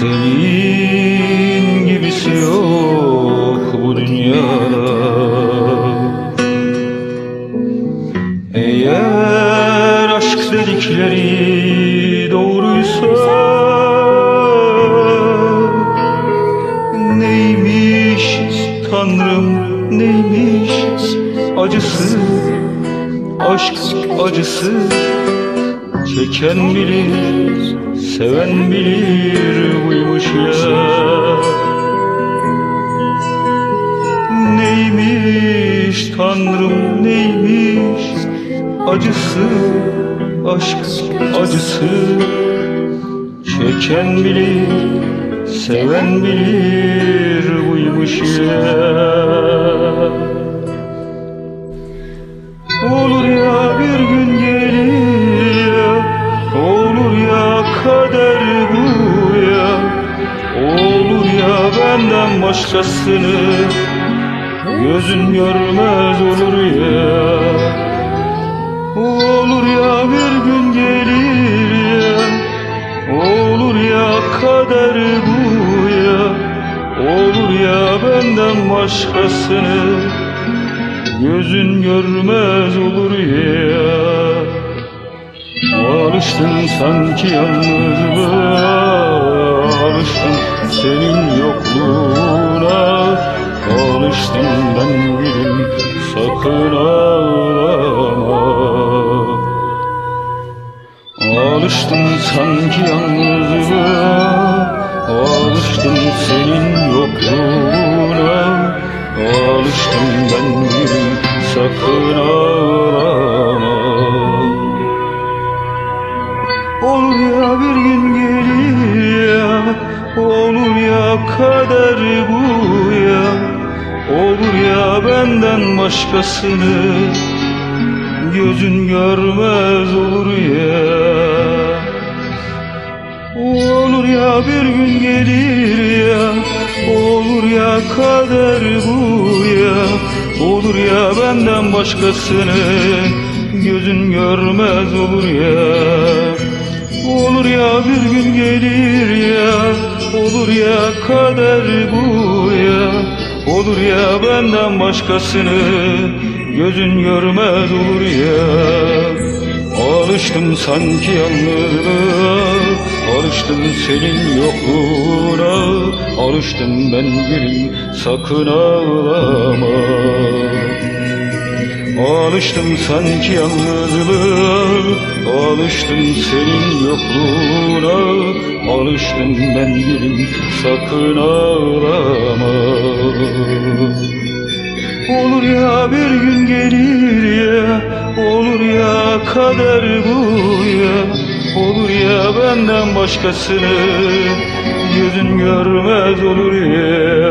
Senin gibisi şey yok bu dünyada. Eğer aşk dedikleri doğruysa Neymiş tanrım neymiş acısı? Aşk acısı çeken bilir seven bilir buymuş ya. Neymiş Tanrım neymiş? Acısı aşk acısı. Çeken bilir seven bilir benden başkasını. Gözün görmez olur ya. Olur ya bir gün gelir ya. Olur ya kader bu ya. Olur ya benden başkasını. Gözün görmez olur ya. Alıştın sanki yalnızlığa sakın ağlama. Alıştım sanki yalnızlığa. Alıştım senin yokluğuna. Alıştım ben sakın Olur ya benden başkasını Gözün görmez olur ya. Olur ya bir gün gelir ya Olur ya kader bu ya. Olur ya benden başkasını Gözün görmez olur ya. Olur ya bir gün gelir ya Olur ya kader bu ya benden başkasını Gözün görmez olur ya. Alıştım sanki yalnızlığa Alıştım senin yokluğuna Alıştım ben gülüm sakın ağlama Alıştım sanki yalnızlığa Alıştım senin yokluğuna Alıştım ben gülüm sakın ağlama. Olur ya bir gün gelir ya Olur ya kader bu ya Olur ya benden başkasını Gözün görmez olur ya